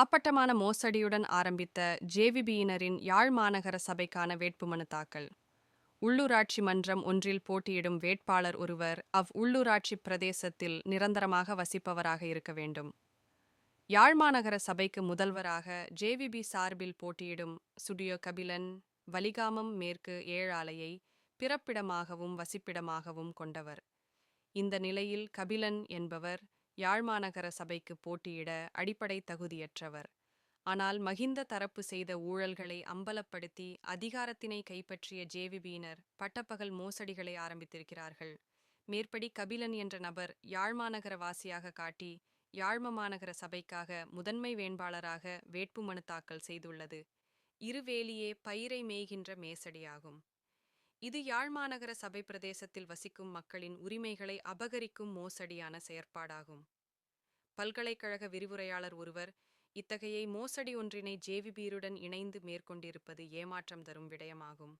அப்பட்டமான மோசடியுடன் ஆரம்பித்த ஜேவிபியினரின் யாழ் மாநகர சபைக்கான வேட்புமனு தாக்கல். உள்ளூராட்சி மன்றம் ஒன்றில் போட்டியிடும் வேட்பாளர் ஒருவர் அவ் உள்ளூராட்சி பிரதேசத்தில் நிரந்தரமாக வசிப்பவராக இருக்க வேண்டும். யாழ் மாநகர சபைக்கு முதல்வராக ஜேவிபி சார்பில் போட்டியிடும் சுடியோ கபிலன் வலிகாமம் மேற்கு ஏழாலையை பிறப்பிடமாகவும் வசிப்பிடமாகவும் கொண்டவர். இந்த நிலையில் கபிலன் என்பவர் யாழ் மாநகர சபைக்கு போட்டியிட அடிப்படை தகுதியற்றவர். ஆனால் மகிந்த தரப்பு செய்த ஊழல்களை அம்பலப்படுத்தி அதிகாரத்தினை கைப்பற்றிய ஜேவிபியினர் பட்டப்பகல் மோசடிகளை ஆரம்பித்திருக்கிறார்கள். மேற்படி கபிலன் என்ற நபர் யாழ் மாநகர வாசியாக காட்டி யாழ்ம மாநகர சபைக்காக முதன்மை வேட்பாளராக வேட்புமனு தாக்கல் செய்துள்ளது. இருவேலியே பயிரை மேய்கின்ற மேசடியாகும். இது யாழ் மாநகர சபை பிரதேசத்தில் வசிக்கும் மக்களின் உரிமைகளை அபகரிக்கும் மோசடியான செயற்பாடாகும். பல்கலைக்கழக விரிவுரையாளர் ஒருவர் இத்தகைய மோசடி ஒன்றினை ஜேவிபீருடன் இணைந்து மேற்கொண்டிருப்பது ஏமாற்றம் தரும் விடயமாகும்.